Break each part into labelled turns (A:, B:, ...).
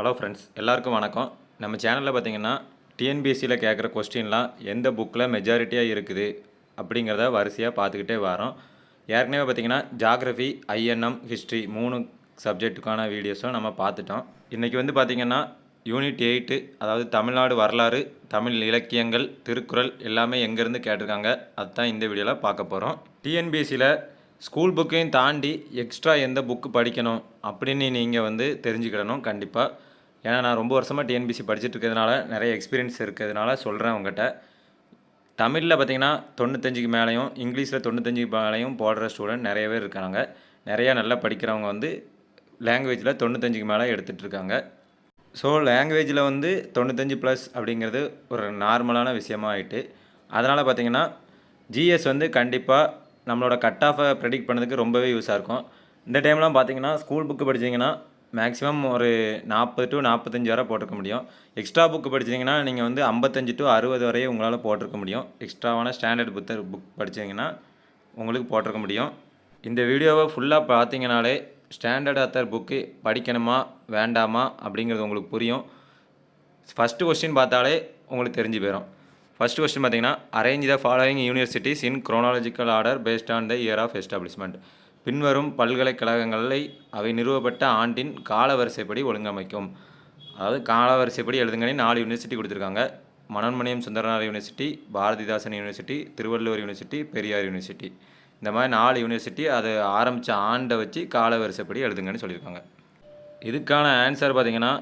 A: Hello friends எல்லாருக்கும் வணக்கம். நம்ம சேனலில் பார்த்தீங்கன்னா டிஎன்பிஎஸ்சியில் கேட்குற கொஸ்டின்லாம் எந்த புக்கில் மெஜாரிட்டியாக இருக்குது அப்படிங்கிறத வரிசையாக பார்த்துக்கிட்டே வரோம். ஏற்கனவே பார்த்தீங்கன்னா ஜாகிரஃபி ஐஎன்எம் ஹிஸ்ட்ரி மூணு சப்ஜெக்ட்டுக்கான வீடியோஸும் நம்ம பார்த்துட்டோம் இன்றைக்கி வந்து பார்த்திங்கன்னா யூனிட் எயிட்டு அதாவது தமிழ்நாடு வரலாறு தமிழ் இலக்கியங்கள் திருக்குறள் எல்லாமே எங்கேருந்து கேட்டிருக்காங்க அதுதான் இந்த வீடியோவில் பார்க்க போகிறோம் டிஎன்பிஎஸ்சியில் ஸ்கூல் புக்கையும் தாண்டி எக்ஸ்ட்ரா எந்த புக்கு படிக்கணும் அப்படின்னு நீங்கள் வந்து தெரிஞ்சுக்கிடணும் கண்டிப்பாக ஏன்னா நான் ரொம்ப வருஷமாக டிஎன்பிசி படிச்சுட்டு இருக்கிறதுனால நிறைய எக்ஸ்பீரியன்ஸ் இருக்கிறதுனால சொல்கிறேன் உங்கள்கிட்ட தமிழில் பார்த்தீங்கன்னா தொண்ணூத்தஞ்சுக்கு மேலேயும் இங்கிலீஷில் தொண்ணூத்தஞ்சுக்கு மேலேயும் போடுற ஸ்டூடெண்ட் நிறைய பேர் இருக்காங்க. நிறையா நல்லா படிக்கிறவங்க வந்து லாங்குவேஜில் தொண்ணூத்தஞ்சுக்கு மேலே எடுத்துகிட்ருக்காங்க ஸோ லாங்குவேஜில் வந்து தொண்ணூத்தஞ்சு ப்ளஸ் அப்படிங்கிறது ஒரு நார்மலான விஷயமா ஆயிட்டு அதனால் பார்த்தீங்கன்னா ஜிஎஸ் வந்து கண்டிப்பாக நம்மளோட கட் ஆஃபை ப்ரெடிக்ட் பண்ணதுக்கு ரொம்பவே யூஸாக இருக்கும். இந்த டைம்லாம் பார்த்தீங்கன்னா ஸ்கூல் புக்கு படித்தீங்கன்னா மேக்ஸிமம் ஒரு நாற்பது டு நாற்பத்தஞ்சு வரை போட்டிருக்க முடியும். எக்ஸ்ட்ரா புக்கு படிச்சீங்கன்னா நீங்கள் வந்து ஐம்பத்தஞ்சு டு அறுபது வரையே உங்களால் போட்டிருக்க முடியும். எக்ஸ்ட்ராவான ஸ்டாண்டர்ட் புத்தர் புக் படிச்சீங்கன்னா உங்களுக்கு போட்டிருக்க முடியும். இந்த வீடியோவை ஃபுல்லாக பார்த்தீங்கனாலே ஸ்டாண்டர்ட் ஆத்தர் புக்கு படிக்கணுமா வேண்டாமா அப்படிங்கிறது உங்களுக்கு புரியும். ஃபஸ்ட்டு கொஸ்டின் பார்த்தாலே உங்களுக்கு தெரிஞ்சு போயிடும் ஃபஸ்ட் கொஸ்டின் பார்த்தீங்கன்னா arrange the following universities in chronological order based on the year of establishment பின்வரும் பல்கலைக்கழகங்களை அவை நிறுவப்பட்ட ஆண்டின் காலவரிசைப்படி ஒழுங்கமைக்கும். அதாவது காலவரிசைப்படி எழுதுங்கன்னு நாலு யூனிவர்சிட்டி கொடுத்துருக்காங்க. Manonmaniam Sundaranar university Bharathidasan university Thiruvalluvar university Periyar university இந்த மாதிரி நாலு யூனிவர்சிட்டி அது ஆரம்பித்த ஆண்டை வச்சு காலவரிசைப்படி எழுதுங்கன்னு சொல்லியிருக்காங்க. இதுக்கான ஆன்சர் பார்த்திங்கன்னா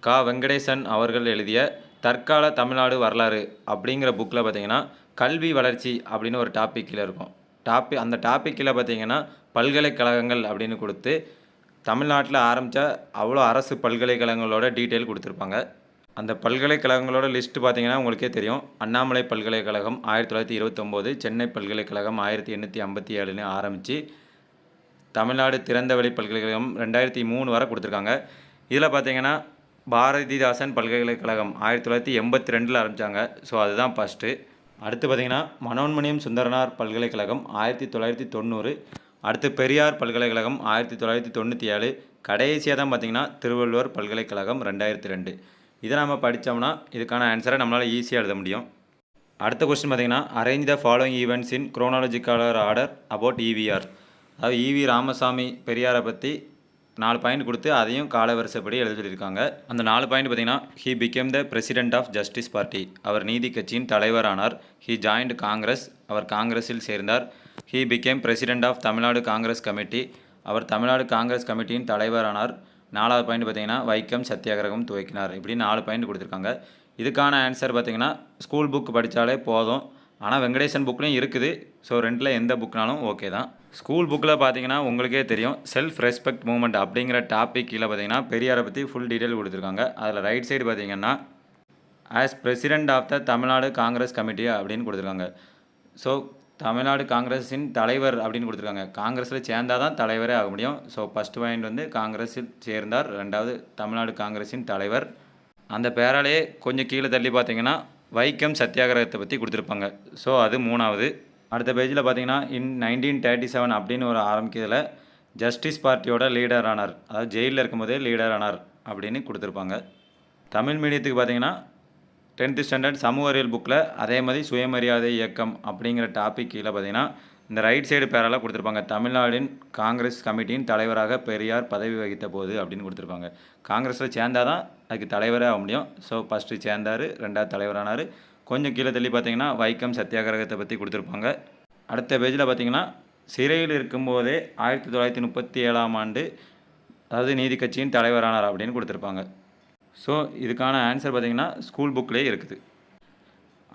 A: கா. வெங்கடேசன் அவர்கள் எழுதிய தற்கால தமிழ்நாடு வரலாறு அப்படிங்கிற புக்கில் பார்த்தீங்கன்னா கல்வி வளர்ச்சி அப்படின்னு ஒரு டாப்பிக்கில் இருக்கும். டாபி அந்த டாப்பிக்கில் பார்த்திங்கன்னா பார்த்தீங்கன்னா பல்கலைக்கழகங்கள் அப்படின்னு கொடுத்து தமிழ்நாட்டில் ஆரம்பித்த அவ்வளோ அரசு பல்கலைக்கழகங்களோட டீட்டெயில் கொடுத்துருப்பாங்க. அந்த பல்கலைக்கழகங்களோட லிஸ்ட்டு பார்த்தீங்கன்னா உங்களுக்கே தெரியும். அண்ணாமலை பல்கலைக்கழகம் ஆயிரத்தி தொள்ளாயிரத்தி இருபத்தொம்போது சென்னை பல்கலைக்கழகம் ஆயிரத்தி எண்ணூற்றி ஐம்பத்தி ஏழுன்னு ஆரம்பித்து தமிழ்நாடு திறந்தவெளி பல்கலைக்கழகம் ரெண்டாயிரத்தி மூணு வரை கொடுத்துருக்காங்க. இதில் பார்த்திங்கன்னா பாரதிதாசன் பல்கலைக்கழகம் ஆயிரத்தி தொள்ளாயிரத்தி எண்பத்தி ரெண்டில் ஆரம்பித்தாங்க ஸோ அதுதான் ஃபஸ்ட்டு அடுத்து பார்த்தீங்கன்னா மனோன்மணியம் சுந்தரனார் பல்கலைக்கழகம் ஆயிரத்தி தொள்ளாயிரத்தி தொண்ணூறு. அடுத்து பெரியார் பல்கலைக்கழகம் ஆயிரத்தி தொள்ளாயிரத்தி தொண்ணூற்றி ஏழு. கடைசியாக தான் பார்த்தீங்கன்னா திருவள்ளுவர் பல்கலைக்கழகம் ரெண்டாயிரத்தி ரெண்டு. இதை நம்ம படித்தோம்னா இதுக்கான ஆன்சரை நம்மளால் ஈஸியாக எழுத முடியும். அடுத்த கொஸ்டின் பார்த்தீங்கன்னா arrange the following events in chronological order about EVR அதாவது இவி ராமசாமி பெரியாரை பற்றி நாலு பாயிண்ட் கொடுத்து அதையும் காலவரிசைப்படி எழுத சொல்லியிருக்காங்க. அந்த நாலு பாயிண்ட் பார்த்தீங்கன்னா he became the president of justice party அவர் நீதி கட்சியின் தலைவரானார். ஹி ஜாயின்ட் காங்கிரஸ் அவர் காங்கிரஸில் சேர்ந்தார். He became president of Tamil Nadu Congress committee அவர் தமிழ்நாடு காங்கிரஸ் கமிட்டியின் தலைவரானார். நாலாவது பாயிண்ட் பார்த்தீங்கன்னா வைக்கம் சத்தியாகிரகம் துவக்கினார். இப்படி நாலு பாயிண்ட் கொடுத்துருக்காங்க. இதுக்கான ஆன்சர் பார்த்தீங்கன்னா ஸ்கூல் புக் படித்தாலே போதும். ஆனால் வெங்கடேசன் புக்லேயும் இருக்குது. ஸோ ரெண்டில் எந்த புக்னாலும் ஓகே தான். ஸ்கூல் புக்கில் பார்த்தீங்கன்னா உங்களுக்கே தெரியும் செல்ஃப் ரெஸ்பெக்ட் மூமெண்ட் அப்படிங்கிற டாபிக் கீழே பார்த்தீங்கன்னா பெரியாரை பற்றி ஃபுல் டீட்டெயில் கொடுத்துருக்காங்க. அதில் ரைட் சைடு பார்த்தீங்கன்னா as president of the Tamil Nadu Congress committee அப்படின்னு கொடுத்துருக்காங்க. ஸோ தமிழ்நாடு காங்கிரஸின் தலைவர் அப்படின்னு கொடுத்துருக்காங்க. காங்கிரஸில் சேர்ந்தால் தான் தலைவரே ஆக முடியும். ஸோ ஃபஸ்ட் பாயிண்ட் வந்து காங்கிரஸில் சேர்ந்தார். ரெண்டாவது தமிழ்நாடு காங்கிரஸின் தலைவர். அந்த பேராலேயே கொஞ்சம் கீழே தள்ளி பார்த்தீங்கன்னா வைக்கம் சத்தியாகிரகத்தை பற்றி கொடுத்துருப்பாங்க. ஸோ அது மூணாவது. அடுத்த பேஜில் பார்த்தீங்கன்னா இன் நைன்டீன் தேர்ட்டி செவன் அப்படின்னு ஒரு ஆரம்பிக்கிறதுல ஜஸ்டிஸ் பார்ட்டியோட லீடர் ஆனார். அதாவது ஜெயிலில் இருக்கும்போதே லீடர் ஆனார் அப்படின்னு கொடுத்துருப்பாங்க. தமிழ் மீடியத்துக்கு பார்த்தீங்கன்னா டென்த்து ஸ்டாண்டர்ட் சமூக அறிவியல் புக்கில் அதே மாதிரி சுயமரியாதை இயக்கம் அப்படிங்கிற டாபிக் கீழே பார்த்தீங்கன்னா இந்த ரைட் சைடு பேரெல்லாம் கொடுத்துருப்பாங்க. தமிழ்நாடின் காங்கிரஸ் கமிட்டியின் தலைவராக பெரியார் பதவி வகித்த போது அப்படின்னு கொடுத்துருப்பாங்க. காங்கிரஸில் சேர்ந்தால் தான் அதுக்கு தலைவரே ஆக முடியும். ஸோ ஃபஸ்ட்டு சேர்ந்தார் ரெண்டாவது தலைவரானார். கொஞ்சம் கீழே தள்ளி பார்த்தீங்கன்னா வைக்கம் சத்தியாகிரகத்தை பற்றி கொடுத்துருப்பாங்க. அடுத்த பேஜில் பார்த்தீங்கன்னா சிறையில் இருக்கும்போதே ஆயிரத்தி தொள்ளாயிரத்தி முப்பத்தி ஏழாம் ஆண்டு அதாவது நீதி கட்சியின் தலைவரானார் அப்படின்னு கொடுத்துருப்பாங்க. ஸோ இதுக்கான ஆன்சர் பார்த்தீங்கன்னா ஸ்கூல் புக்லேயே இருக்குது.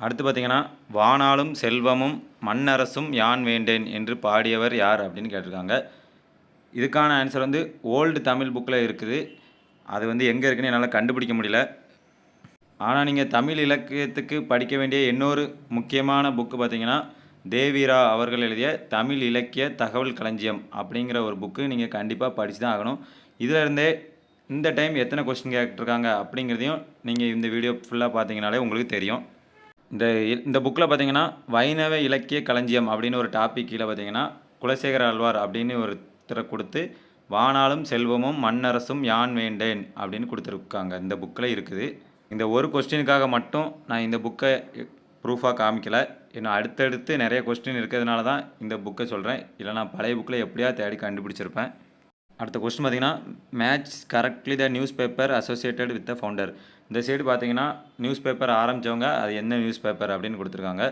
A: அடுத்து பார்த்தீங்கன்னா வானாலும் செல்வமும் மண்ணரசும் யான் வேண்டேன் என்று பாடியவர் யார் அப்படின்னு கேட்டிருக்காங்க. இதுக்கான ஆன்சர் வந்து ஓல்டு தமிழ் புக்கில் இருக்குது. அது வந்து எங்கே இருக்குன்னு என்னால் கண்டுபிடிக்க முடியல. ஆனால் நீங்கள் தமிழ் இலக்கியத்துக்கு படிக்க வேண்டிய இன்னொரு முக்கியமான புக்கு பார்த்தீங்கன்னா தேவிரா அவர்கள் எழுதிய தமிழ் இலக்கிய தகவல் களஞ்சியம் அப்படிங்கிற ஒரு புக்கு நீங்கள் கண்டிப்பாக படித்து தான் ஆகணும். இதில் இருந்தே இந்த டைம் எத்தனை கொஸ்டின் கேட்டிருக்காங்க அப்படிங்கிறதையும் நீங்கள் இந்த வீடியோ ஃபுல்லாக பார்த்தீங்கனாலே உங்களுக்கு தெரியும். இந்த இந்த புக்கில் பார்த்தீங்கன்னா வைணவ இலக்கிய களஞ்சியம் அப்படின்னு ஒரு டாபிக் கீழே பார்த்தீங்கன்னா குலசேகர ஆழ்வார் அப்படின்னு ஒருத்தரை கொடுத்து வானாலும் செல்வமும் மண்ணரசும் யான் வேண்டேன் அப்படின்னு கொடுத்துருக்காங்க. இந்த புக்கில் இருக்குது. இந்த ஒரு கொஸ்டினுக்காக மட்டும் நான் இந்த புக்கை ப்ரூஃபாக காமிக்கல. இன்னும் அடுத்தடுத்து நிறைய கொஸ்டின் இருக்கிறதுனால தான் இந்த புக்கை சொல்கிறேன் இல்லை நான் பழைய புக்கில் எப்படியா தேடி கண்டுபிடிச்சிருப்பேன். அடுத்த கொஸ்டின் பார்த்தீங்கன்னா match correctly the news paper associated with the founder இந்த சைடு பார்த்தீங்கன்னா நியூஸ் பேப்பர் ஆரம்பித்தவங்க அது என்ன நியூஸ் பேப்பர் அப்படின்னு கொடுத்துருக்காங்க.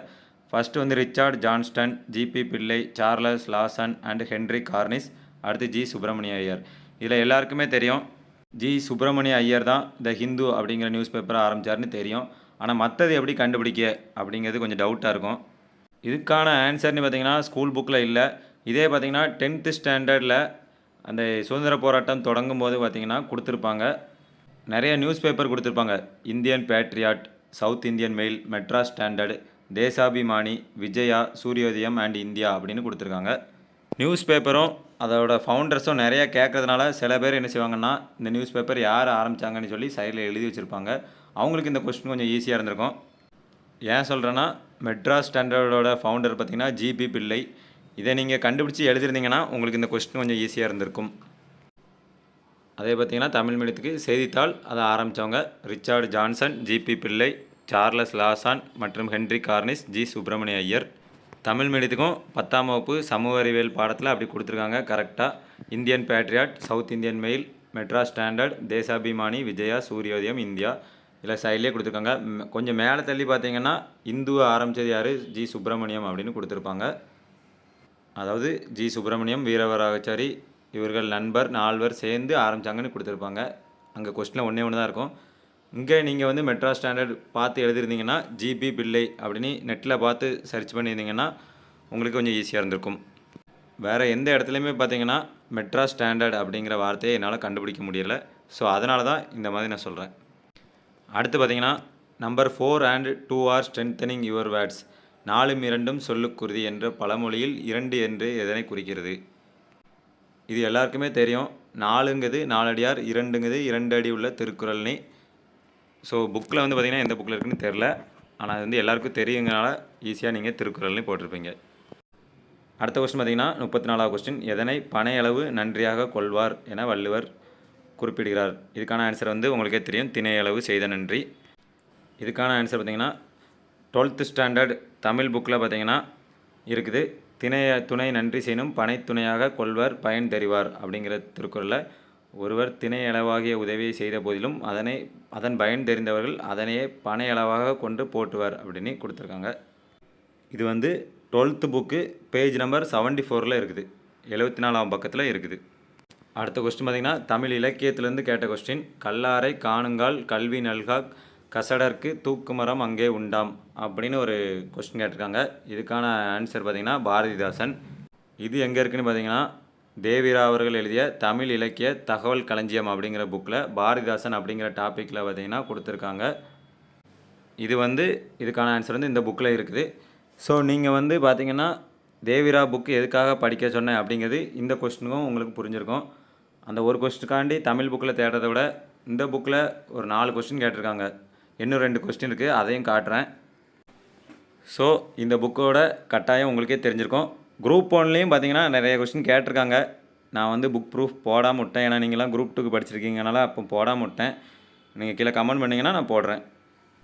A: ஃபஸ்ட்டு வந்து Richard Johnston GP Pillai Charles Lawson and Henry Cornish அடுத்து ஜி சுப்பிரமணிய ஐயர். இதில் எல்லாருக்குமே தெரியும் ஜி சுப்பிரமணிய ஐயர் தான் த ஹிந்து அப்படிங்கிற நியூஸ் பேப்பரை ஆரம்பித்தார்னு தெரியும். ஆனால் மற்றது எப்படி கண்டுபிடிக்க அப்படிங்கிறது கொஞ்சம் டவுட்டாக இருக்கும். இதுக்கான ஆன்சர்னு பார்த்திங்கன்னா ஸ்கூல் புக்கில் இல்லை. இதே பார்த்தீங்கன்னா டென்த்து ஸ்டாண்டர்டில் அந்த சுதந்திர போராட்டம் தொடங்கும் போது பார்த்திங்கன்னா கொடுத்துருப்பாங்க. நிறைய நியூஸ் பேப்பர் கொடுத்துருப்பாங்க Indian patriot south Indian mail Madras standard Deshabhimani Vijaya Suryodayam and India அப்படின்னு கொடுத்துருக்காங்க. நியூஸ் பேப்பரும் அதோட ஃபவுண்டர்ஸும் நிறைய கேட்கறதுனால சில பேர் என்ன செய்வாங்கன்னா இந்த நியூஸ் பேப்பர் யார் ஆரம்பித்தாங்கன்னு சொல்லி சைடில் எழுதி வச்சுருப்பாங்க. அவங்களுக்கு இந்த கொஸ்டின் கொஞ்சம் ஈஸியாக இருந்திருக்கும். ஏன் சொல்கிறேன்னா மெட்ராஸ் ஸ்டாண்டர்டோட ஃபவுண்டர் பார்த்திங்கன்னா ஜிபி பிள்ளை. இதை நீங்கள் கண்டுபிடிச்சி எழுதிருந்தீங்கன்னா உங்களுக்கு இந்த கொஸ்டின் கொஞ்சம் ஈஸியாக இருந்திருக்கும். அதே பார்த்தீங்கன்னா தமிழ் மீடியத்துக்கு செய்தித்தாள் அதை ஆரம்பித்தவங்க Richard Johnson GP Pillai Charles Lawson மற்றும் Henry Cornish G Subramania Iyer. Tamil மீடியத்துக்கும் பத்தாம் வகுப்பு சமூக அறிவியல் பாடத்தில் அப்படி கொடுத்துருக்காங்க கரெக்டாக Indian patriot south Indian mail Madras standard Deshabhimani Vijaya Suryodayam India. இதில் சைட்லேயே கொடுத்துருக்காங்க. கொஞ்சம் மேலே தள்ளி பார்த்தீங்கன்னா இந்துவை ஆரம்பித்தது யார்? ஜி சுப்பிரமணியம் அப்படின்னு கொடுத்துருப்பாங்க. அதாவது ஜி சுப்பிரமணியம் வீரவராகச்சாரி இவர்கள் நண்பர் நால்வர் சேர்ந்து ஆரம்பித்தாங்கன்னு கொடுத்துருப்பாங்க. அங்கே கொஸ்டினில் ஒன்றே ஒன்று தான் இருக்கும். இங்கே நீங்கள் வந்து மெட்ராஸ் ஸ்டாண்டர்ட் பார்த்து எழுதியிருந்தீங்கன்னா ஜிபி பிள்ளை அப்படின்னு நெட்டில் பார்த்து சர்ச் பண்ணியிருந்தீங்கன்னா உங்களுக்கு கொஞ்சம் ஈஸியாக இருந்திருக்கும். வேறு எந்த இடத்துலையுமே பார்த்தீங்கன்னா மெட்ராஸ் ஸ்டாண்டர்ட் அப்படிங்கிற வார்த்தையை என்னால் கண்டுபிடிக்க முடியலை. ஸோ அதனால தான் இந்த மாதிரி நான் சொல்கிறேன். அடுத்து பார்த்தீங்கன்னா number four and two are strengthening your words நாலும் இரண்டும் சொல்லுக்குருதி என்ற பழமொழியில் இரண்டு என்று எதனை குறிக்கிறது? இது எல்லாருக்குமே தெரியும். நாலுங்கிறது நாலடியார் இரண்டுங்கிறது இரண்டு அடி உள்ள திருக்குறள்னி. ஸோ புக்கில் வந்து பார்த்திங்கன்னா எந்த புக்கில் இருக்குன்னு தெரில ஆனால் அது வந்து எல்லாருக்கும் தெரியுங்கனால ஈஸியாக நீங்கள் திருக்குறள்லையும் போட்டிருப்பீங்க. அடுத்த கொஸ்டின் பார்த்திங்கன்னா முப்பத்தி நாலாவது கொஸ்டின் எதனை பனையளவு நன்றியாக கொள்வார் என வள்ளுவர் குறிப்பிடுகிறார். இதுக்கான ஆன்சர் வந்து உங்களுக்கே தெரியும். திணையளவு செய்த நன்றி. இதுக்கான ஆன்சர் பார்த்திங்கன்னா டுவெல்த்து ஸ்டாண்டர்ட் தமிழ் புக்கில் பார்த்தீங்கன்னா இருக்குது. திணைய துணை நன்றி செய்யணும் பனை துணையாக கொள்வர் பயன் தெரிவார் அப்படிங்கிற திருக்குறளில் ஒருவர் திணையளவாகிய உதவியை செய்த போதிலும் அதனை அதன் பயன் தெரிந்தவர்கள் அதனையே பனையளவாக கொண்டு போட்டுவர் அப்படின்னு கொடுத்துருக்காங்க. இது வந்து twelfth book page number seventy ஃபோரில் இருக்குது. எழுபத்தி நாலாம் பக்கத்தில் இருக்குது. அடுத்த கொஸ்டின் பார்த்திங்கன்னா தமிழ் இலக்கியத்திலேருந்து கேட்ட கொஸ்டின் கல்லாரை காணுங்கால் கல்வி நல்கா கசடர்க்கு தூக்குமரம் அங்கே உண்டாம் அப்படின்னு ஒரு கொஸ்டின் கேட்டிருக்காங்க. இதுக்கான ஆன்சர் பார்த்திங்கன்னா பாரதிதாசன். இது எங்கே இருக்குதுன்னு பார்த்தீங்கன்னா தேவிரா அவர்கள் எழுதிய தமிழ் இலக்கிய தகவல் களஞ்சியம் அப்படிங்கிற புக்கில் பாரதிதாசன் அப்படிங்கிற டாப்பிக்கில் பார்த்தீங்கன்னா கொடுத்துருக்காங்க. இது வந்து இதுக்கான ஆன்சர் வந்து இந்த புக்கில் இருக்குது. ஸோ நீங்கள் வந்து பார்த்தீங்கன்னா தேவிரா புக்கு எதுக்காக படிக்க சொன்னேன் அப்படிங்கிறது இந்த கொஸ்டினுக்கும் உங்களுக்கு புரிஞ்சிருக்கும். அந்த ஒரு கொஸ்டினுக்காண்டி தமிழ் புக்கில் தேடுறதை விட இந்த புக்கில் ஒரு நாலு கொஸ்டின் கேட்டிருக்காங்க. இன்னும் ரெண்டு கொஸ்டின் இருக்குது அதையும் காட்டுறேன். ஸோ இந்த புக்கோட கட்டாயம் உங்களுக்கே தெரிஞ்சிருக்கும். குரூப் ஒன்லேயும் பார்த்தீங்கன்னா நிறைய கொஸ்டின் கேட்டிருக்காங்க. நான் வந்து புக் ப்ரூஃப் போடாமல் விட்டேன். ஏன்னா நீங்களாம் குரூப் டூக்கு படிச்சிருக்கீங்கனால அப்போ போடாமல் விட்டேன். நீங்கள் கீழே கமெண்ட் பண்ணிங்கன்னா நான் போடுறேன்.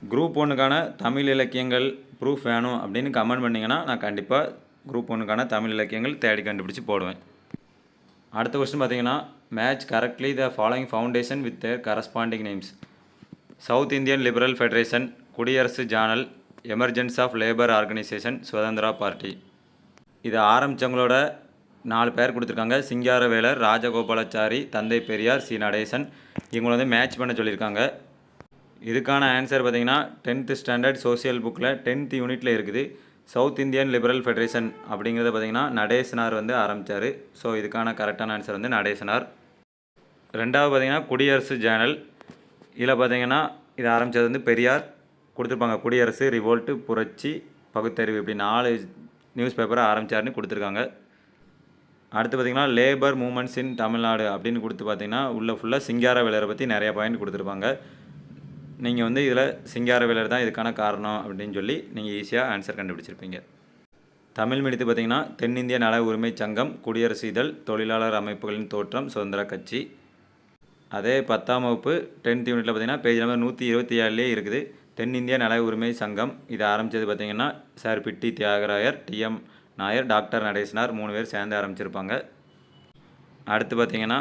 A: குரூப் ஒன்றுக்கான தமிழ் இலக்கியங்கள் ப்ரூஃப் வேணும் அப்படின்னு கமெண்ட் பண்ணிங்கன்னா நான் கண்டிப்பாக குரூப் ஒன்றுக்கான தமிழ் இலக்கியங்கள் தேடி கண்டுபிடிச்சி போடுவேன். அடுத்த கொஸ்டின் பார்த்தீங்கன்னா match correctly the following foundation with their corresponding names south Indian liberal federation Kudiyarasu journal emergence of labour organisation Swatantra party இதை ஆரம்பித்தவங்களோட நாலு பேர் கொடுத்துருக்காங்க. சிங்காரவேலர் ராஜகோபாலாச்சாரி தந்தை பெரியார் சி. நடேசன். இவங்களை வந்து மேட்ச் பண்ண சொல்லியிருக்காங்க. இதுக்கான ஆன்சர் பார்த்தீங்கன்னா டென்த்து ஸ்டாண்டர்ட் சோசியல் புக்கில் டென்த் யூனிட்டில் இருக்குது. சவுத் இந்தியன் லிபரல் ஃபெடரேஷன் அப்படிங்கிறத பார்த்தீங்கன்னா நடேசனார் வந்து ஆரம்பித்தார் ஸோ இதுக்கான கரெக்டான ஆன்சர் வந்து நடேசனார். ரெண்டாவது பார்த்திங்கன்னா குடியரசு ஜேர்னல் இதில் பார்த்தீங்கன்னா இது ஆரம்பித்தது வந்து பெரியார். கொடுத்துருப்பாங்க. குடியரசு ரிவோல்ட்டு புரட்சி பகுத்தறிவு இப்படி நாலு நியூஸ் பேப்பரை ஆரம்பித்தார்னு கொடுத்துருக்காங்க. அடுத்து பார்த்தீங்கன்னா லேபர் மூமெண்ட்ஸ் இன் தமிழ்நாடு அப்படின்னு கொடுத்து பார்த்தீங்கன்னா உள்ள ஃபுல்லாக சிங்கார வேலரை பற்றி நிறையா பாயிண்ட் கொடுத்துருப்பாங்க. நீங்கள் வந்து இதில் சிங்கார வேலர் தான் இதுக்கான காரணம் அப்படின்னு சொல்லி நீங்கள் ஈஸியாக ஆன்சர் கண்டுபிடிச்சிருப்பீங்க. தமிழ் மீடியத்து பார்த்திங்கன்னா தென்னிந்திய நல உரிமை சங்கம் குடியரசு இதழ் தொழிலாளர் அமைப்புகளின் தோற்றம் சுதந்திர கட்சி. அதே பத்தாம் வகுப்பு டென்த் யூனிட்டில் பார்த்திங்கன்னா பேஜ் நம்பர் நூற்றி இருபத்தி ஏழுலேயே இருக்குது. தென்னிந்திய நல உரிமை சங்கம் இதை ஆரம்பித்தது பார்த்தீங்கன்னா sir Pitti Thyagarayar T M Nair doctor Natesanar மூணு பேர் சேர்ந்து ஆரம்பிச்சிருப்பாங்க. அடுத்து பார்த்தீங்கன்னா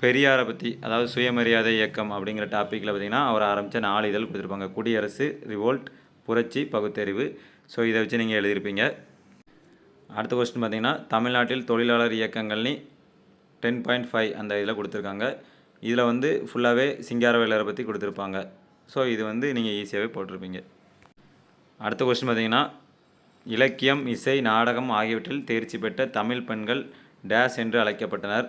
A: பெரியாரை பற்றி அதாவது சுயமரியாதை இயக்கம் அப்படிங்கிற டாப்பிக்கில் பார்த்தீங்கன்னா அவர் ஆரம்பித்த நாலு இதழ் கொடுத்துருப்பாங்க. குடியரசு ரிவோல்ட் புரட்சி பகுத்தறிவு. ஸோ இதை வச்சு நீங்கள் எழுதியிருப்பீங்க. அடுத்த கொஸ்டின் பார்த்தீங்கன்னா தமிழ்நாட்டில் தொழிலாளர் இயக்கங்கள்னு டென் பாயிண்ட் ஃபைவ் அந்த இதில் கொடுத்துருக்காங்க. இதில் வந்து ஃபுல்லாகவே சிங்காரவேலரை பற்றி கொடுத்துருப்பாங்க. ஸோ இது வந்து நீங்கள் ஈஸியாகவே போட்டிருப்பீங்க. அடுத்த கொஸ்டின் பார்த்தீங்கன்னா இலக்கியம் இசை நாடகம் ஆகியவற்றில் தேர்ச்சி பெற்ற தமிழ் பெண்கள் டேஸ் என்று அழைக்கப்பட்டனர்.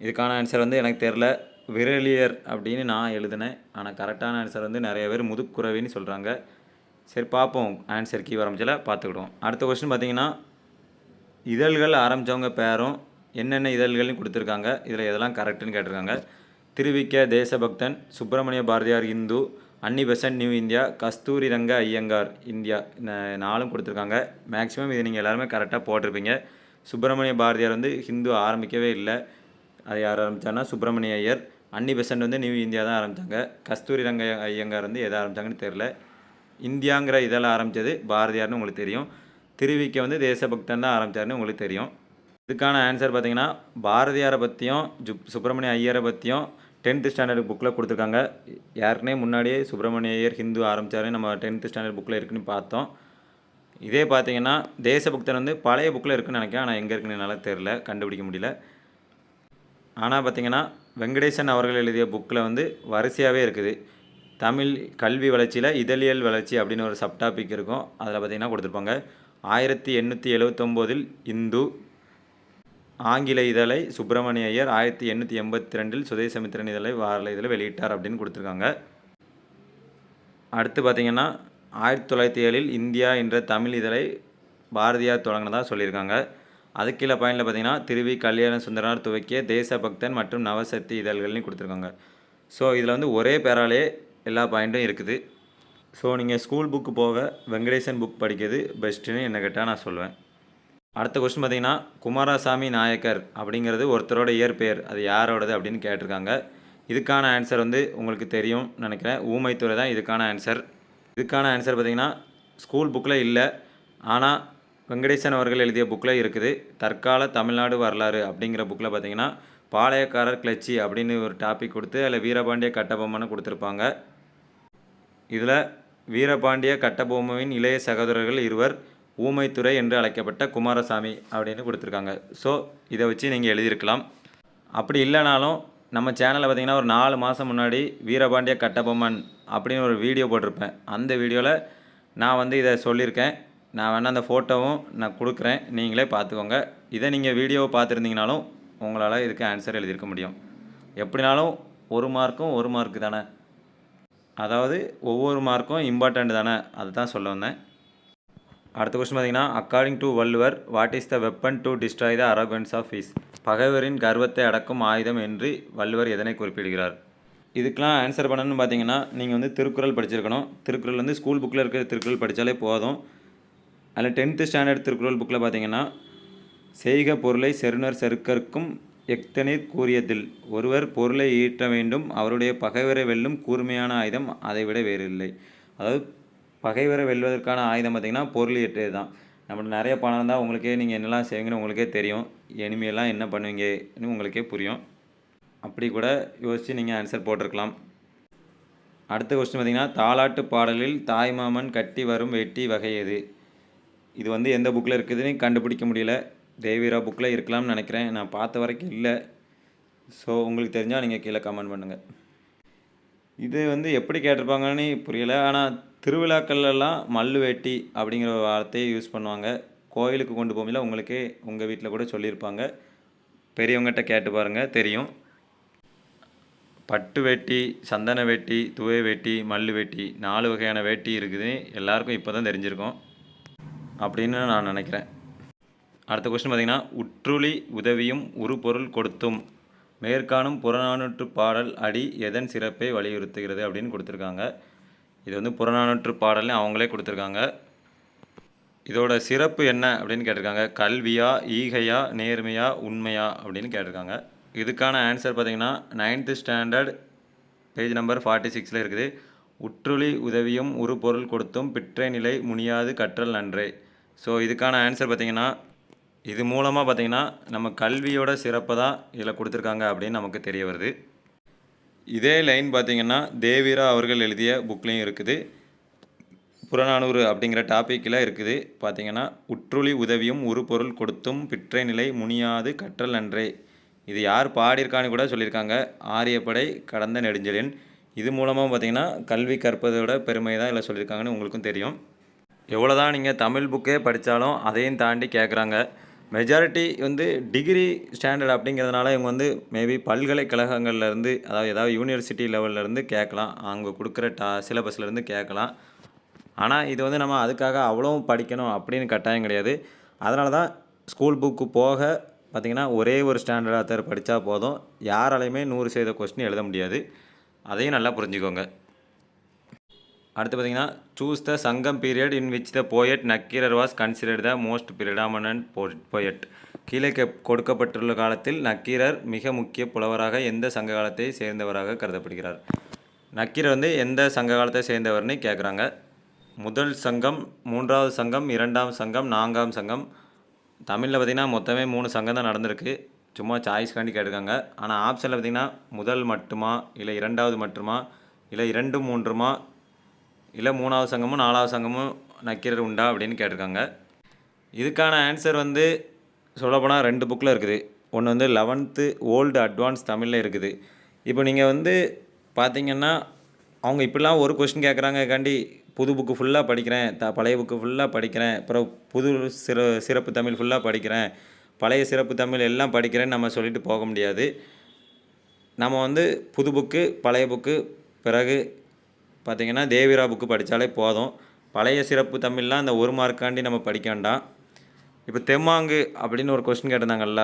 A: இதுக்கான ஆன்சர் வந்து எனக்கு தெரில விரலியர் அப்படின்னு நான் எழுதினேன். ஆனால் கரெக்டான ஆன்சர் வந்து நிறைய பேர் முதுக்குறவின்னு சொல்கிறாங்க சரி பார்ப்போம். ஆன்சர் கீ வரமிச்சில் பார்த்துக்கிடுவோம். அடுத்த கொஸ்டின் பார்த்தீங்கன்னா இதழ்கள் ஆரம்பித்தவங்க பேரும் என்னென்ன இதழ்கள்னு கொடுத்துருக்காங்க. இதில் எதெல்லாம் கரெக்டுன்னு கேட்டிருக்காங்க. Thiruvika Desabhakthan Subramaniya Bharathiyar Hindu Annie Besant new India Kasturi Ranga Iyengar India இந்த கொடுத்துருக்காங்க. மேக்ஸிமம் இது நீங்கள் எல்லாருமே கரெக்டாக போட்டிருப்பீங்க. சுப்பிரமணிய பாரதியார் வந்து ஹிந்து ஆரம்பிக்கவே இல்லை. அது யார் ஆரம்பித்தாங்கன்னா சுப்பிரமணிய ஐயர். அன்னி பெசன்ட் வந்து நியூ இந்தியா தான் ஆரம்பித்தாங்க கஸ்தூரி ரங்க ஐயங்கார் வந்து எதை ஆரம்பித்தாங்கன்னு தெரில இந்தியாங்கிற இதெல்லாம் ஆரம்பித்தது பாரதியார்னு உங்களுக்கு தெரியும். திருவிக்க வந்து தேசபக்தன் தான் ஆரம்பித்தார்னு உங்களுக்கு தெரியும். இதுக்கான ஆன்சர் பார்த்தீங்கன்னா பாரதியாரை பற்றியும் ஜு சுப்பிரமணிய ஐயரை பற்றியும் டென்த்து ஸ்டாண்டர்ட் புக்கில் கொடுத்துருக்காங்க. யாருக்குனே முன்னாடியே சுப்பிரமணிய ஐயர் ஹிந்து ஆரம்பித்தாரு நம்ம டென்த்து ஸ்டாண்டர்ட் புக்கில் இருக்குன்னு பார்த்தோம். இதே பார்த்தீங்கன்னா தேசபக்தர் வந்து பழைய புக்கில் இருக்குன்னு நினைக்கிறேன் ஆனால் எங்கே இருக்குன்னு என்னால் தெரில கண்டுபிடிக்க முடியல. ஆனால் பார்த்தீங்கன்னா வெங்கடேசன் அவர்கள் எழுதிய புக்கில் வந்து வரிசையாகவே இருக்குது. தமிழ் கல்வி வளர்ச்சியில் இதழியல் வளர்ச்சி அப்படின்னு ஒரு சப்டாபிக் இருக்கும். அதில் பார்த்தீங்கன்னா கொடுத்துருப்பாங்க. ஆயிரத்தி எண்ணூற்றி எழுவத்தொம்போதில் இந்து ஆங்கில இதழை சுப்பிரமணிய ஐயர் ஆயிரத்தி எண்ணூற்றி எண்பத்தி ரெண்டில் சுதேசமித்திரன் இதழை வார இதழை வெளியிட்டார் அப்படின்னு கொடுத்துருக்காங்க. அடுத்து பார்த்தீங்கன்னா ஆயிரத்தி தொள்ளாயிரத்தி ஏழில் இந்தியா என்ற தமிழ் இதழை பாரதியார் தொடங்கினதாக சொல்லியிருக்காங்க. அதுக்கு கீழே பயனில் பார்த்தீங்கன்னா திருவி கல்யாண சுந்தரனார் துவக்கிய தேசபக்தன் மற்றும் நவசக்தி இதழ்கள்னு கொடுத்துருக்காங்க. ஸோ இதில் வந்து ஒரே பேராலே எல்லா பாயிண்ட்டும் இருக்குது. ஸோ நீங்கள் ஸ்கூல் புக்கு போக வெங்கடேசன் புக் படிக்கிறது பெஸ்ட்டுன்னு என்ன கேட்டால் நான் சொல்லுவேன் அடுத்த கொஸ்டின் பார்த்தீங்கன்னா குமாரசாமி நாயக்கர் அப்படிங்கிறது ஒருத்தரோட இயற்பெயர். அது யாரோடது அப்படின்னு கேட்டிருக்காங்க. இதுக்கான ஆன்சர் வந்து உங்களுக்கு தெரியும் நினைக்கிறேன். ஊமைத்துறை தான் இதுக்கான ஆன்சர் இதுக்கான ஆன்சர் பார்த்திங்கன்னா ஸ்கூல் புக்கில் இல்லை. ஆனால் வெங்கடேசன் அவர்கள் எழுதிய புக்கில் இருக்குது. தற்கால தமிழ்நாடு வரலாறு அப்படிங்கிற புக்கில் பார்த்தீங்கன்னா பாளையக்காரர் கிளர்ச்சி அப்படின்னு ஒரு டாபிக் கொடுத்து அதில் வீரபாண்டிய கட்டபொம்மன்னு கொடுத்துருப்பாங்க. இதில் வீரபாண்டிய கட்டபொம்மவின் இளைய சகோதரர்கள் இருவர் ஊமைத்துறை என்று அழைக்கப்பட்ட குமாரசாமி அப்படின்னு கொடுத்துருக்காங்க. ஸோ இதை வச்சு நீங்கள் எழுதியிருக்கலாம். அப்படி இல்லைனாலும் நம்ம சேனலில் பார்த்தீங்கன்னா ஒரு நாலு மாதம் முன்னாடி வீரபாண்டிய கட்டபொம்மன் அப்படின்னு ஒரு வீடியோ போட்டிருப்பேன். அந்த வீடியோவில் நான் வந்து இதை சொல்லியிருக்கேன். நான் வேணால் அந்த ஃபோட்டோவும் நான் கொடுக்குறேன். நீங்களே பார்த்துக்கோங்க. இதை நீங்கள் வீடியோவை பார்த்துருந்தீங்கனாலும் உங்களால் இதுக்கு ஆன்சர் எழுதியிருக்க முடியும். எப்படினாலும் ஒரு மார்க்கும் ஒரு மார்க்கு தானே. அதாவது ஒவ்வொரு மார்க்கும் இம்பார்ட்டண்ட் தானே. அதுதான் சொல்ல வந்தேன். அடுத்த கொஸ்டின் பார்த்தீங்கன்னா according to Valluvar what is the weapon to destroy the arrogance of is பகைவரின் கர்வத்தை அடக்கும் ஆயுதம் என்று வள்ளுவர் எதனை குறிப்பிடுகிறார்? இதுக்கெலாம் ஆன்சர் பண்ணணும்னு பார்த்தீங்கன்னா நீங்கள் வந்து திருக்குறள் படிச்சிருக்கணும். திருக்குறள் வந்து ஸ்கூல் புக்கில் இருக்கிற திருக்குறள் படித்தாலே போதும். அதில் டென்த்து ஸ்டாண்டர்ட் திருக்குறள் புக்கில் பார்த்தீங்கன்னா செய்க பொருளை செருணர் செருக்கருக்கும் எக்தனிர் கூறியதில். ஒருவர் பொருளை ஈட்ட வேண்டும் அவருடைய பகைவரை வெல்லும் கூர்மையான ஆயுதம் அதைவிட வேறு இல்லை அதாவது பகைவரை வெல்வதற்கான ஆயுதம் பார்த்திங்கன்னா பொருள் ஈட்டுறது தான். நம்மளுக்கு நிறைய பணம் இருந்தால் உங்களுக்கே நீங்கள் என்னெல்லாம் செய்வீங்கன்னு உங்களுக்கே தெரியும். எனிமையெல்லாம் என்ன பண்ணுவீங்கன்னு உங்களுக்கே புரியும். அப்படி கூட யோசித்து நீங்கள் ஆன்சர் போட்டிருக்கலாம். அடுத்த கொஸ்டின் பார்த்திங்கன்னா தாலாட்டு பாடலில் தாய்மாமன் கட்டி வரும் வெட்டி வகை எது? இது வந்து எந்த புக்கில் இருக்குதுன்னு கண்டுபிடிக்க முடியல. தேவிரா புக்கில் இருக்கலாம்னு நினைக்கிறேன். நான் பார்த்த வரைக்கும் இல்லை. ஸோ உங்களுக்கு தெரிஞ்சால் நீங்கள் கீழே கமெண்ட் பண்ணுங்கள் இது வந்து எப்படி கேட்டிருப்பாங்கன்னு புரியல. ஆனால் திருவிழாக்கள்லாம் மல்லு வேட்டி அப்படிங்கிற வார்த்தையை யூஸ் பண்ணுவாங்க. கோயிலுக்கு கொண்டு போகும்போது உங்களுக்கே உங்கள் வீட்டில் கூட சொல்லியிருப்பாங்க. பெரியவங்ககிட்ட கேட்டு பாருங்கள் தெரியும். பட்டு வேட்டி சந்தன வேட்டி துவை வேட்டி மல்லு வேட்டி நாலு வகையான வேட்டி இருக்குது. எல்லாருக்கும் இப்போ தான் தெரிஞ்சிருக்கும் அப்படின்னு நான் நினைக்கிறேன். அடுத்த கொஸ்டின் பார்த்திங்கன்னா உற்றுளி உதவியும் ஒரு பொருள் கொடுத்தும் மேற்காணும் புறநானூற்று பாடல் அடி எதன் சிறப்பை வலியுறுத்துகிறது அப்படின்னு கொடுத்துருக்காங்க. இது வந்து புறநானூற்று பாடல்னு அவங்களே கொடுத்துருக்காங்க. இதோட சிறப்பு என்ன அப்படின்னு கேட்டிருக்காங்க. கல்வியா ஈகையா நேர்மையா உண்மையா அப்படின்னு கேட்டிருக்காங்க. இதுக்கான ஆன்சர் பார்த்திங்கன்னா ninth standard page number forty சிக்ஸில் இருக்குது. உற்றுளி உதவியும் ஒரு பொருள் கொடுத்தும் பிற்றை நிலை முனியாது கற்றல் நன்றே. ஸோ இதுக்கான ஆன்சர் பார்த்தீங்கன்னா இது மூலமாக பார்த்தீங்கன்னா நம்ம கல்வியோட சிறப்பை தான் இதில் கொடுத்துருக்காங்க அப்படின்னு நமக்கு தெரிய வருது. இதே லைன் பார்த்தீங்கன்னா தேவிரா அவர்கள் எழுதிய புக்லேயும் இருக்குது. புறநானூறு அப்படிங்கிற டாப்பிக்கில் இருக்குது. பார்த்தீங்கன்னா உற்றுளி உதவியும் ஒரு பொருள் கொடுத்தும் பிற்றை நிலை முனியாது கற்றல் நன்றே இது யார் பாடியிருக்கான்னு கூட சொல்லியிருக்காங்க. ஆரியப்படை கடந்த நெடுஞ்சலின் இது மூலமாக பார்த்தீங்கன்னா கல்வி கற்பதோட பெருமை தான் இதில் சொல்லியிருக்காங்கன்னு உங்களுக்கும் தெரியும். எவ்வளோ தான் நீங்கள் தமிழ் புக்கே படித்தாலும் அதையும் தாண்டி கேட்குறாங்க மெஜாரிட்டி வந்து டிகிரி ஸ்டாண்டர்ட் அப்படிங்கிறதுனால இவங்க வந்து மேபி பல்கலைக்கழகங்கள்லேருந்து அதாவது ஏதாவது யூனிவர்சிட்டி லெவல்லேருந்து கேட்கலாம். அவங்க கொடுக்குற டா சிலபஸ்லேருந்து கேட்கலாம். ஆனால் இது வந்து நம்ம அதுக்காக அவ்வளோவும் படிக்கணும் அப்படின்னு கட்டாயம் கிடையாது. அதனால தான் ஸ்கூல் புக்கு போக பார்த்திங்கன்னா ஒரே ஒரு ஸ்டாண்டர்ட் ஆத்தர் படித்தா போதும். யாராலையுமே நூறு செய்த கொஸ்டின் எழுத முடியாது. அதையும் நல்லா புரிஞ்சுக்கோங்க. அடுத்து பார்த்தீங்கன்னா choose the Sangam period in which the poet Nakkeerar was considered the most predominant poet கீழே கொடுக்கப்பட்டுள்ள காலத்தில் நக்கீரர் மிக முக்கிய புலவராக எந்த சங்க காலத்தை சேர்ந்தவராக கருதப்படுகிறார்? நக்கீரர் வந்து எந்த சங்க காலத்தை சேர்ந்தவர்னு கேட்குறாங்க முதல் சங்கம் மூன்றாவது சங்கம் இரண்டாம் சங்கம் நான்காம் சங்கம். தமிழில் பார்த்திங்கன்னா மொத்தமே மூணு சங்கம் தான் நடந்திருக்கு. சும்மா சாய்ஸ்காண்டி கேட்டிருக்காங்க. ஆனால் ஆப்ஷனில் பார்த்திங்கன்னா முதல் மட்டுமா இல்லை இரண்டாவது மட்டுமா இல்லை இரண்டு மூன்றுமா இல்லை மூணாவது சங்கமும் நாலாவது சங்கமும் நக்கீரர் உண்டா அப்படின்னு கேட்டிருக்காங்க. இதுக்கான ஆன்சர் வந்து சொல்லப்போனால் ரெண்டு புக்கில் இருக்குது. ஒன்று வந்து லெவன்த்து ஓல்டு அட்வான்ஸ் தமிழில் இருக்குது. இப்போ நீங்கள் வந்து பார்த்தீங்கன்னா அவங்க இப்படிலாம் ஒரு கொஸ்டின் கேட்குறாங்க காண்டி புது புக்கு ஃபுல்லாக படிக்கிறேன் த பழைய புக்கு ஃபுல்லாக படிக்கிறேன் அப்புறம் புது சிற சிறப்பு தமிழ் ஃபுல்லாக படிக்கிறேன் பழைய சிறப்பு தமிழ் எல்லாம் படிக்கிறேன்னு நம்ம சொல்லிட்டு போக முடியாது. நம்ம வந்து புது புக்கு பழைய புக்கு பிறகு பார்த்திங்கன்னா தேவிரா புக்கு படித்தாலே போதும். பழைய சிறப்பு தமிழ்லாம் அந்த ஒரு மார்க்காண்டி நம்ம படிக்க வேண்டாம். இப்போ தெம்மாங்கு அப்படின்னு ஒரு கொஸ்டின் கேட்டிருந்தாங்கல்ல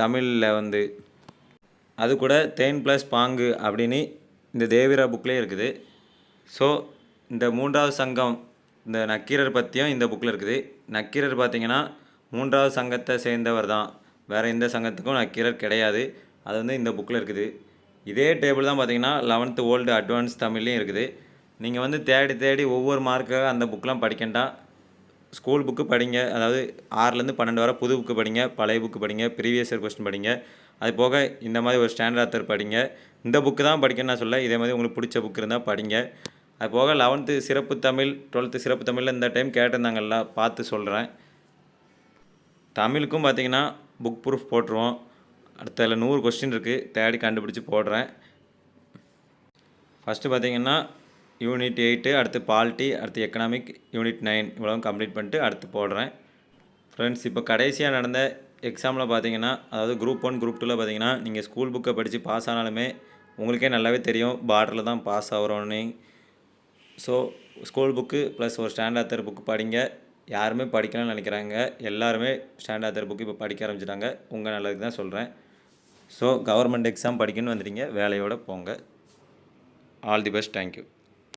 A: தமிழில் வந்து. அது கூட தேன் ப்ளஸ் பாங்கு அப்படின்னு இந்த தேவிரா புக்லேயே இருக்குது. ஸோ இந்த மூன்றாவது சங்கம் இந்த நக்கீரர் பற்றியும் இந்த புக்கில் இருக்குது. நக்கீரர் பார்த்திங்கன்னா மூன்றாவது சங்கத்தை சேர்ந்தவர் தான். வேறு எந்த சங்கத்துக்கும் நக்கீரர் கிடையாது. அது வந்து இந்த புக்கில் இருக்குது. இதே டேபிள் தான் பார்த்தீங்கன்னா லெவன்த்து ஓல்டு அட்வான்ஸ் தமிழ்லேயும் இருக்குது. நீங்கள் வந்து தேடி தேடி ஒவ்வொரு மார்க்காக அந்த புக்கெலாம் படிக்கண்டா ஸ்கூல் புக்கு படிங்க அதாவது ஆறுலேருந்து பன்னெண்டு வரை புது புக்கு படிங்க பழைய புக்கு படிங்க ப்ரீவியஸ் இயர் கொஸ்டின் படிங்க அது போக இந்த மாதிரி ஒரு ஸ்டாண்டர்ட் ஆத்தர் படிங்க இந்த புக்கு தான் படிக்கணும்னு நான் சொல்ல இதே மாதிரி உங்களுக்கு பிடிச்ச புக் இருந்தால் படிங்க. அது போக லெவன்த்து சிறப்பு தமிழ் டுவெல்த்து சிறப்பு தமிழில் இந்த டைம் கேட்டிருந்தாங்கல்ல பார்த்து சொல்கிறேன் தமிழுக்கும் பார்த்தீங்கன்னா புக் ப்ரூஃப் போட்டுருவோம். அடுத்த அதில் நூறு கொஸ்டின் இருக்குது தேடி கண்டுபிடிச்சி போடுறேன். ஃபஸ்ட்டு பார்த்தீங்கன்னா யூனிட் எயிட்டு அடுத்து பாலிட்டி அடுத்து எக்கனாமிக் யூனிட் நைன். இவ்வளோ கம்ப்ளீட் பண்ணிட்டு அடுத்து போடுறேன். ஃப்ரெண்ட்ஸ் இப்போ கடைசியாக நடந்த எக்ஸாமில் பார்த்தீங்கன்னா அதாவது குரூப் ஒன் குரூப் டூவில் பார்த்தீங்கன்னா நீங்கள் ஸ்கூல் புக்கை படித்து பாஸ் ஆனாலுமே உங்களுக்கே நல்லாவே தெரியும் பார்டரில் தான் பாஸ் ஆகிறோன்னு ஸோ ஸ்கூல் புக்கு ப்ளஸ் ஒரு ஸ்டாண்ட் ஆத்தர் புக்கு படிங்க. யாருமே படிக்கலாம்னு நினைக்கிறாங்க. எல்லாருமே ஸ்டாண்ட் ஆத்தர் புக்கு இப்போ படிக்க ஆரம்பிச்சிட்டாங்க. உங்கள் நல்லதுக்கு தான் சொல்கிறேன் ஸோ கவர்மெண்ட் எக்ஸாம் படிக்கணும்னு வந்துட்டீங்க. வேலையோடு போங்க. All the best thank you